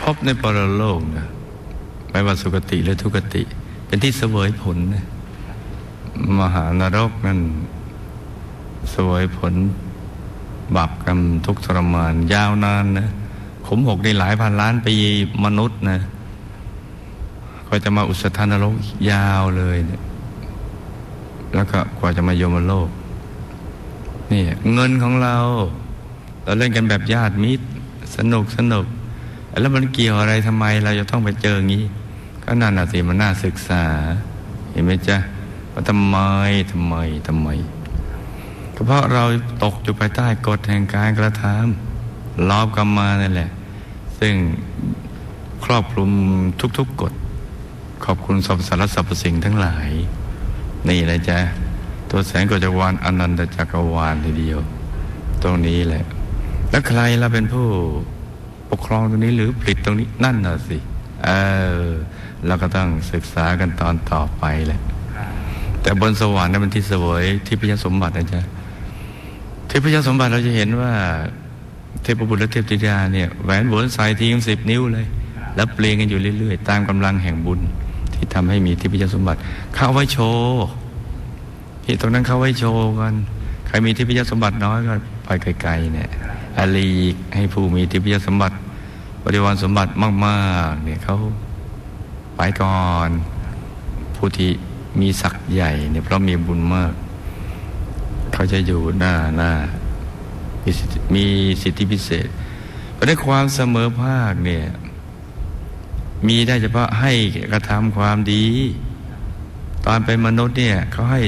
พบในปรโลกนะไม่ว่าสุคติหรือทุกติ เป็นที่เสวยผลนะมหานรกนั่นเสวยผลบาปกรรมทุกทรมาน ยาวนานนะขมหกในหลายพันล้านปีมนุษย์นะก็จะมาอุสธานรกอีกยาวเลยเนี่ยแล้วก็กว่าจะมาโยมโลกนี่เงินของเรา เราเล่นกันแบบญาติมิตร สนุกสนุก แล้วมันเกี่ยวอะไรทำไมเราจะต้องไปเจออย่างนี้ ก็นั่นน่ะสิมันน่าศึกษา เห็นไหมจ๊ะว่าทำไมทำไมทำไมก็เพราะเราตกอยู่ภายใต้กฎแห่งการกระทำลอบกรรมมานั่นแหละ ซึ่งครอบคลุมทุกๆกฎขอบคุณสรรพสารสรรพสิ่งทั้งหลาย นี่นะจ๊ะตัวแสงกจักรวาลอนันตจักรวาลทีเดียว ตรงนี้แหละ แล้วใครล่ะเป็นผู้ ปกครองตรงนี้หรือผลิตตรงนี้นั่นน่ะสิเออเราก็ต้องศึกษากันตอนต่อไปแหละแต่บนสวรรค์นั้นเป็นที่เสวยที่พยสมบัตินะจ๊ะที่พยสมบัติเราจะเห็นว่า เทพบุตรและเทพธิดาเนี่ยแหวนบนสายทีมสิบนิ้วเลย แล้วเปลี่ยนกันอยู่เรื่อยๆ ตามกำลังแห่งบุญ ที่ทำให้มีที่พยสมบัติ เข้าไว้โชว์ที่ตรงนั้นเข้าไว้โชว์กันใครมีที่พยสมบัติน้อยก็ไปไกลๆเนี่ยอาลีกให้ผู้มีที่พยสมบัติ บริวารสมบัติมากๆเนี่ยเขาไปก่อนผู้ที่มีศักดิ์ใหญ่เนี่ยเพราะมีบุญมาก เขาจะอยู่หน้าหน้ามีสิทธิมีสิทธิพิเศษ เพราะในความเสมอภาคเนี่ยมีได้เฉพาะให้กระทำความดี ตอนเป็นมนุษย์เนี่ยเขาให้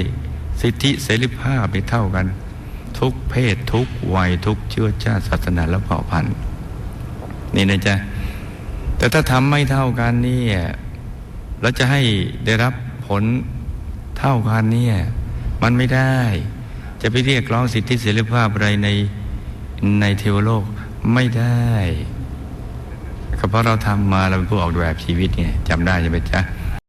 สิทธิเสรีภาพไปเท่ากัน ทุกเพศทุกวัยทุกเชื้อชาติศาสนาและเผ่าพันธุ์ นี่นะจ๊ะแต่ถ้าทำไม่เท่ากันเนี่ยเราจะให้ได้รับผลเท่ากันเนี่ยมันไม่ได้ จะไปเรียกร้องสิทธิเสรีภาพอะไรในในเทวโลกไม่ได้ก็เพราะเราทำมาเราเป็นผู้ออกแบบชีวิตไงจำได้ใช่ไหมจ๊ะ